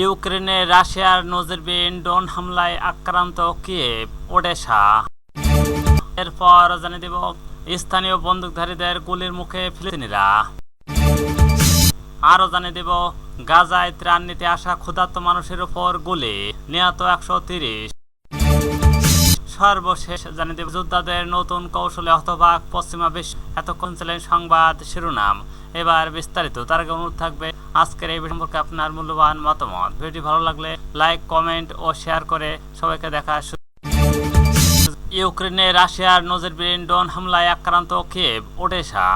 ইউক্রেনে রাশিয়ার নজিরবিহীন ড্রোন হামলায় আক্রান্ত কিয়েভ ওডেশা। এরপর জানিয়ে দেব, স্থানীয় বন্দুকধারীদের গুলির মুখে ফিলিস্তিনিরা। আরও জানিয়ে দেব, গাজায় ত্রাণ নিতে আসা ক্ষুধার্ত মানুষের উপর গুলি, নিহত একশো তিরিশ। সর্বশেষ জানিয়ে দেব যোদ্ধাদের নতুন কৌশলে হতবাক পশ্চিমা বিশ্ব এতক্ষণ ছিলেন সংবাদ শিরোনাম। এবার বিস্তারিত, তার আগে অনুরোধ থাকবে আজকের এই সম্পর্কে আপনার মূল্যবান মতামত। ভিডিওটি ভালো লাগলে লাইক, কমেন্ট ও শেয়ার করে সবাইকে দেখা ইউক্রেনে রাশিয়ার নজরবিহীন ড্রোন হামলায় আক্রান্ত কেব ওডেশা।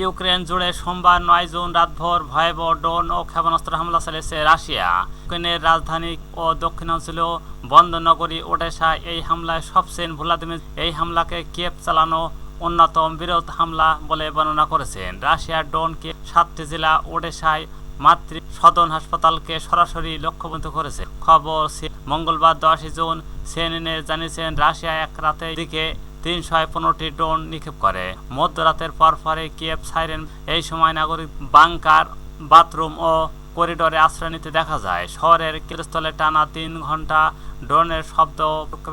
ইউক্রেন জুড়ে সোমবার নয় জুন রাতভর ভয়াবহ ড্রোন ও ক্ষেপণাস্ত্র হামলা চালিয়েছে রাশিয়া। ইউক্রেনের রাজধানী ও দক্ষিণাঞ্চলীয় বন্দরনগরী ওডেশা এই হামলায় সবচেয়ে ভোলাদিমির এই হামলাকে কিয়েভ চালানো অন্যতম বিরোধ হামলা বলে বর্ণনা করেছেন। রাশিয়ার ড্রোনকে সাতটি জেলা ওডেশায় মাতৃ সদন হাসপাতালকে সরাসরি লক্ষ্যবন্ধ করেছে। খবর মঙ্গলবার দশই জুন সিএনএন জানিয়েছেন, রাশিয়া এক রাতের দিকে তিনশো পনেরোটি ড্রোন নিক্ষেপ করে। মধ্যরাতের পর পরে কিয়েভ সাইরেন এই সময় নাগরিক বাংকার, বাথরুম ও করিডোরে আশ্রয় নিতে দেখা যায়। শহরের কেন্দ্রস্থলে টানা তিন ঘণ্টা ড্রোনের শব্দ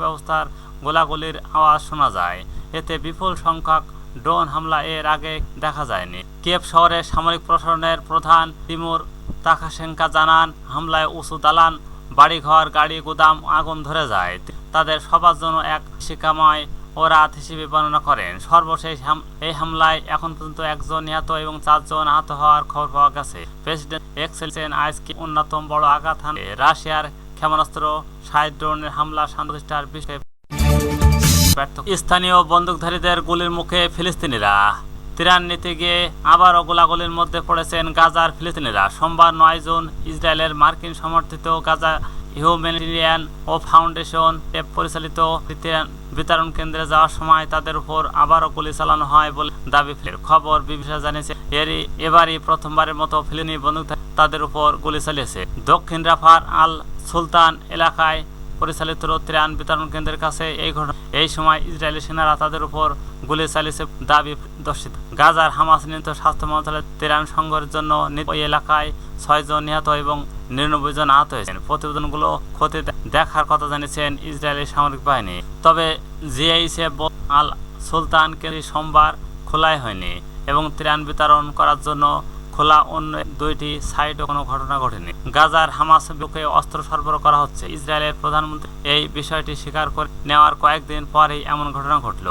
ব্যবস্থার গোলাগুলির আওয়াজ শোনা যায়। এতে বিপুল সংখ্যক ড্রোন হামলা এর আগে দেখা যায়নি। কিয়েভ শহরের সামরিক প্রশাসনের প্রধান তিমুর তাকাশেঙ্কা জানান, হামলায় উঁচু দালান, বাড়িঘর, গাড়ি, গুদাম, আগুন ধরে যায়। তাদের সবার জন্য এক শিকাময় ও রাত হিসেবে বর্ণনা করেন। সর্বশেষ এই হামলায় এখন পর্যন্ত একজন নিহত এবং চারজন আহত হওয়ার খবর পাওয়া গেছে। প্রেসিডেন্ট এক্সেলসেন আজকে অন্যতম বড় আঘাত হান, রাশিয়ার ক্ষেপণাস্ত্র সাইড ড্রোনের হামলা শান্তিষ্ঠার বিষয়ে স্থানীয় বন্দুকধারীদের গুলির মুখে ফিলিস্তিনিরা ত্রাণ নিতে গিয়ে আবারও গোলাগুলির মধ্যে পড়েছেন গাজার ফিলিস্তিনিরা। সোমবার নয় জুন ইসরায়েলের মার্কিন সমর্থিত গাজা হিউম্যানিটেরিয়ান ও ফাউন্ডেশন এ পরিচালিত ত্রাণ বিতরণ কেন্দ্রে যাওয়ার সময় তাদের উপর আবারও গুলি চালানো হয় বলে দাবি ফের খবর বিবিসি জানিয়েছে। এরই এবারই প্রথমবারের মতো ফিলিনি বন্দুক তাদের উপর গুলি চালিয়েছে। দক্ষিণ রাফার আল সুলতান এলাকায় পরিচালিত ত্রাণ বিতরণ কেন্দ্রের কাছে এই ঘটনা এই সময় ইসরায়েলি সেনারা তাদের উপর গুলি চালিয়েছে দাবি দর্শিত। গাজার হামাস নিয়ন্ত্রিত স্বাস্থ্য মন্ত্রণালয়ের ত্রাণ সংগ্রহের জন্য ওই এলাকায় ছয়জন নিহত এবং নিরানব্বই জন আহত হয়েছেন। প্রতিবেদনগুলো ক্ষতি দেখার কথা জানিয়েছেন ইসরায়েলি সামরিক বাহিনী। তবে জিআইসে আল সুলতান কেন্দ্র সোমবার খোলাই হয়নি এবং ত্রাণ বিতরণ করার জন্য খোলা অন্য দুইটি সাইটও কোনো ঘটনা ঘটেনি। গাজার হামাস বুকে অস্ত্র সরবরাহ করা হচ্ছে। ইসরায়েলের প্রধানমন্ত্রী এই বিষয়টি স্বীকার করে নেওয়ার কয়েকদিন পরেই এমন ঘটনা ঘটল।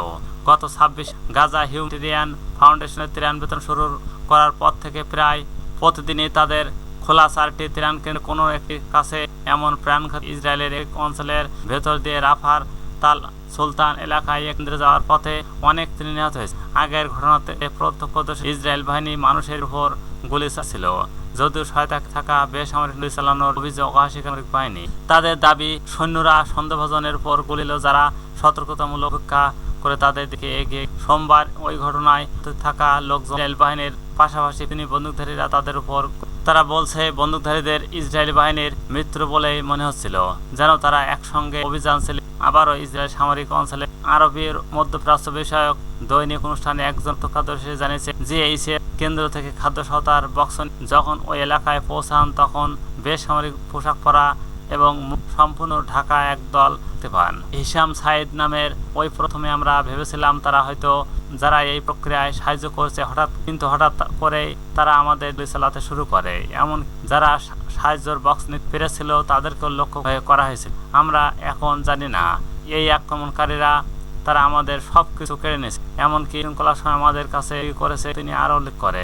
গত ছাব্বিশ গাজা হিউম্যানিটেরিয়ান ফাউন্ডেশনের ত্রাণ বিতরণ শুরু করার পর থেকে প্রায় প্রতিদিনই তাদের খোলা চারটি ত্রাণ কেন্দ্র কোনো একটি কাছে এমন প্রাণঘাত ইসরায়েলের এক অঞ্চলের ভেতর দিয়ে রাফার তাল সুলতান এলাকায় কেন্দ্রে যাওয়ার পথে অনেক নিহত হয়েছে আগের ঘটনাতে প্রত্যক্ষদর্শী ইসরায়েল বাহিনী মানুষের উপর গুলি চাচ্ছিল যদিও সহায়তা থাকা বেসামরিক গুলি চালানোর অভিযোগ অস্বীকার বাহিনী তাদের দাবি, সৈন্যরা সন্দেহভাজনের উপর গুলিল যারা সতর্কতামূলক অপেক্ষা করে তাদের দিকে এগিয়ে। সোমবার ওই ঘটনায় থাকা লোকজন বাহিনীর পাশাপাশি তিনি বন্দুকধারীরা তাদের উপর, তারা বলছে বন্দুকধারীদের ইসরায়েলি বাহিনীর মৃত্যু বলে মনে হচ্ছিল, যেন তারা একসঙ্গে অভিযান ছিল আবারও ইসরায়েল সামরিক অঞ্চলে আরবের মধ্যপ্রাচ্য বিষয়ক দৈনিক অনুষ্ঠানে একজন প্রত্যক্ষদর্শী জানিয়েছে যে এই সে কেন্দ্র থেকে খাদ্য সহতার বক্স যখন ওই এলাকায় পৌঁছান তখন বেসামরিক পোশাক পরা এবং সম্পূর্ণ ঢাকা এক দল দেখতে পান। হিসাম সাইদ নামের ওই প্রথমে আমরা ভেবেছিলাম তারা হয়তো যারা এই প্রক্রিয়ায় সাহায্য করছে, হঠাৎ কিন্তু হঠাৎ করেই তারা আমাদের চালাতে শুরু করে। এমন যারা সাহায্যের বক্স নিতে পেরেছিল, তাদেরকেও লক্ষ্য করা হয়েছিল। আমরা এখন জানি না, এই আক্রমণকারীরা তারা আমাদের সব কিছু কেড়ে নিয়েছে। এমনকি শৃঙ্খলার সময় আমাদের কাছে করেছে, তিনি আরও উল্লেখ করে।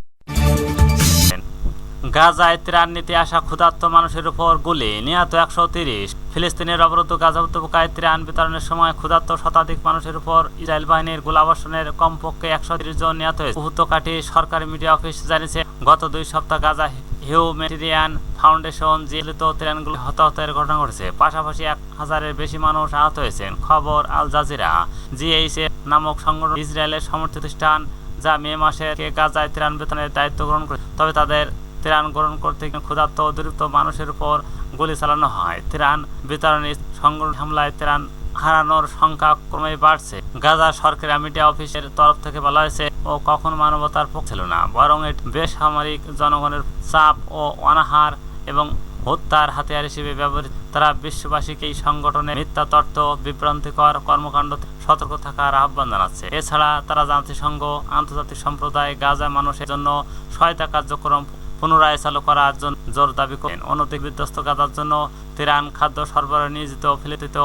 গাজায় ত্রাণ আসা ক্ষুধার্ত মানুষের উপর গুলি। নিহত একশো তিরিশ ফিলিস্তিনের অবরুদ্ধ গাজা উপত্যকায় ত্রাণ বিতরণের সময় ক্ষুধার্ত শতাধিক মানুষের উপর ইসরায়েল বাহিনীর গোলাবর্ষণের কমপক্ষে একশো তিরিশ জন নিহত হয়েছে। উপত্যকাটি সরকারি মিডিয়া অফিস জানিয়েছে, গত দুই সপ্তাহ গাজা হিউম্যানিটেরিয়ান ফাউন্ডেশন জেলিত ত্রাণগুলি হতাহতের ঘটনা ঘটেছে। পাশাপাশি এক হাজারের বেশি মানুষ আহত হয়েছেন। খবর আল জাজিরা। জিএইসএ নামক সংগঠন ইসরায়েলের সমর্থিত প্রতিষ্ঠান যা মে মাসে গাজায় ত্রাণ বিতরণের দায়িত্ব গ্রহণ করে তবে তাদের ত্রাণ গ্রহণ করতে ক্ষুধার্ত অতিরিক্ত মানুষের উপর গুলি চালানো হয়। ত্রাণ বিতরণী সংগঠন হামলায় ত্রাণ হারানোর সংখ্যা ক্রমে বাড়ছে। গাজা সরকারি মিডিয়া অফিসের তরফ থেকে বলা হয়েছে, ও কখন মানবতার পক্ষ ছিল না, বরং এটি বেসামরিক জনগণের চাপ ও অনাহার এবং হত্যার হাতিয়ার হিসেবে ব্যবহৃত, তারা বিশ্ববাসীকে এই সংগঠনের মিথ্যা তত্ত্ব বিভ্রান্তিকর কর্মকাণ্ড সতর্ক থাকার আহ্বান জানাচ্ছে। এছাড়া তারা জাতিসংঘ, আন্তর্জাতিক সম্প্রদায়, গাজা মানুষের জন্য সহায়তা কার্যক্রম পুনরায় চালু করার জন্য জোর দাবি করেন। অনধিক বিধ্বস্ত গাজার জন্য তেরান খাদ্য সরবরাহ নিয়োজিত ফিলিস্তিত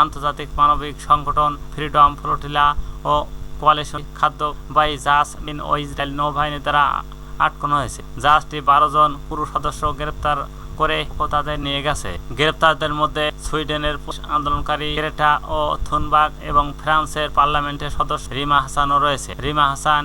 আন্তর্জাতিক মানবিক সংগঠন ফ্রিডম ফ্লোটিলা ও কোয়ালিশন খাদ্যবাহী জাহাজ মিন ও ইসরায়েল নৌবাহিনী দ্বারা আটকানো হয়েছে। জাহাজটি বারো জন পুরুষ সদস্য গ্রেপ্তার করে ও তাদের নিয়ে গেছে। গ্রেপ্তারদের মধ্যে সুইডেনের আন্দোলনকারী গ্রেটা ও থুনবাগ এবং ফ্রান্সের পার্লামেন্টের সদস্য রিমা হাসানও রয়েছে। রিমা হাসান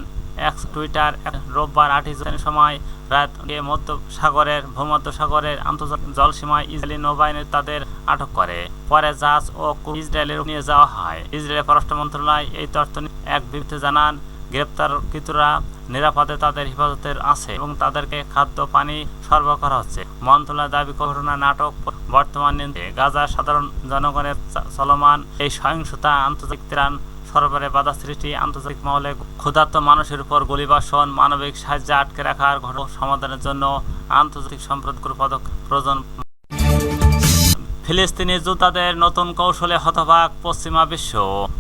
এক্স টুইটার রোববার আটই সময় রাত গিয়ে মধ্য সাগরের ভূমধ্য সাগরের আন্তর্জাতিক জলসীমায় ইসরায়েলি নৌবাহিনী তাদের আটক করে। পরে জাহাজ ও ক্রু ইসরায়েলের নিয়ে যাওয়া হয়। ইসরায়েলের পররাষ্ট্র মন্ত্রণালয় এই তথ্য এক বিবৃতি জানান, গ্রেপ্তারকৃতরা নিরাপদে তাদের হেফাজতের আছে এবং তাদেরকে খাদ্য, পানি সরবরাহ করা হচ্ছে। মন্ত্রণালয় দাবি, ঘটনা নাটক বর্তমান গাজার সাধারণ জনগণের চলমান এই সহিংসতা আন্তর্জাতিক ত্রাণ সরবরাহে বাধা সৃষ্টি, আন্তর্জাতিক মহলে ক্ষুধার্ত মানুষের উপর গুলিবর্ষণ মানবিক সাহায্য আটকে রাখার ঘটনা সমাধানের জন্য আন্তর্জাতিক সম্প্রদায়ের পদক্ষেপ প্রয়োজন। ফিলিস্তিনি যোদ্ধাদের নতুন কৌশলে হতবাক পশ্চিমা বিশ্ব।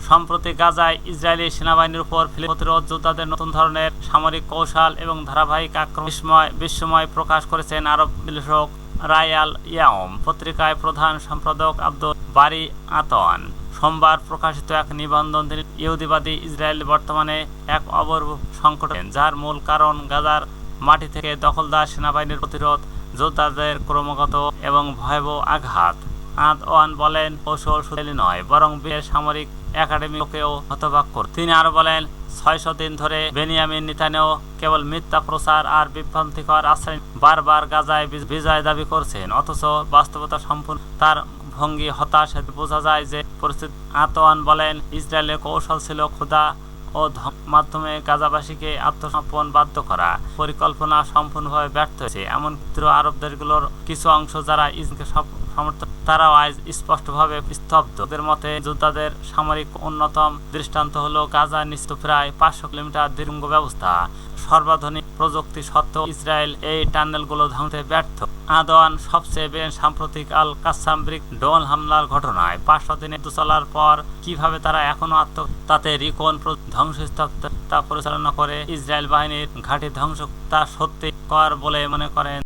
সম্প্রতি গাজায় ইসরায়েলি সেনাবাহিনীর উপর প্রতিরোধ যোদ্ধাদের নতুন ধরনের সামরিক কৌশল এবং ধারাবাহিক আক্রমণ বিস্ময় বিস্ময় প্রকাশ করেছেন আরব বিশ্লেষক রায়াল ইয়াম পত্রিকায় প্রধান সম্পাদক আব্দুল বারি আতওয়ান সোমবার প্রকাশিত এক নিবন্ধন তিনি ইহুদিবাদী ইসরায়েল বর্তমানে এক অবর্ব সংকট যার মূল কারণ গাজার মাটি থেকে দখলদার সেনাবাহিনীর প্রতিরোধ, যোদ্ধাদের ক্রমাগত এবং ভয়াবহ আঘাত। আদ ওয়ান বলেন, কৌশল শুধু নয়, বরং বিয়ের সামরিক একাডেমিকেও হতবাক কর তিনি আরও বলেন, ছয়শো দিন ধরে বেনিয়ামিন নিতানেও কেবল মিথ্যা প্রচার আর বিভ্রান্তিকর আশ্রয় বারবার গাজায় বিজয় দাবি করছেন, অথচ বাস্তবতা সম্পূর্ণ তার ভঙ্গি হতাশ বোঝা যায় যে পরিস্থিতি আতওয়ান বলেন ইসরায়েলের কৌশল ছিল ক্ষুধা ও মাধ্যমে গাজাবাসীকে আত্মসমর্পণ বাধ্য করা। পরিকল্পনা সম্পূর্ণভাবে ব্যর্থ হয়েছে। এমন ক্ষুদ্র আরব দেশগুলোর কিছু অংশ যারা সব- সমর্থন তারাও আজ স্পষ্টভাবে স্তব্ধ। ওদের মতে, যোদ্ধাদের সামরিক অন্যতম দৃষ্টান্ত হল গাজা নিশ্চিত প্রায় পাঁচশো কিলোমিটার দীর্ঘ ব্যবস্থা। সর্বাধুনিক প্রযুক্তি সত্ত্বেও ইসরায়েল এই টানেলগুলো ধ্বংসে ব্যর্থ। আদওয়ান সবচেয়ে সাম্প্রতিক আল কাসামব্রিক ডোল হামলার ঘটনায় পাঁচশো দিনে চলার পর কীভাবে তারা এখনও আত্ম তাতে রিকন ধ্বংসস্তব্ধতা পরিচালনা করে, ইসরায়েল বাহিনীর ঘাঁটি ধ্বংস তা সত্যি কর বলে মনে করেন